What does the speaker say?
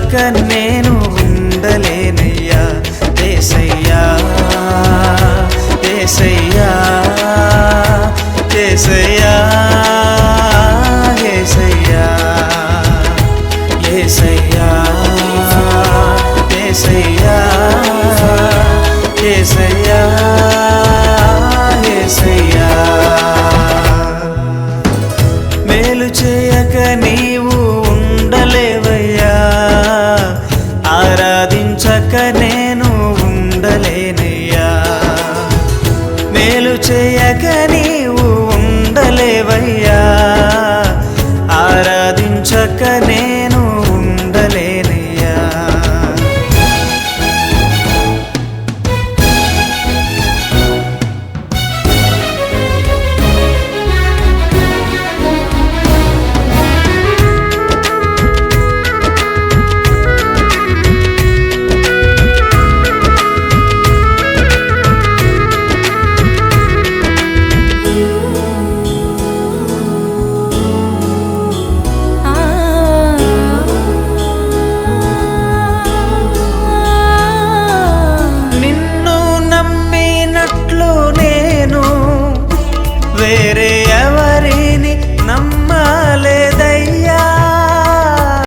ఆరాధించక నేను ఉండలేనయ్యా. దేశయ్యా దేశయ్యా దేశయ్యా ఏసయ్యా ఏసయ్యా దేశయ్యా మరువలేనయ్యా మేలు చేయక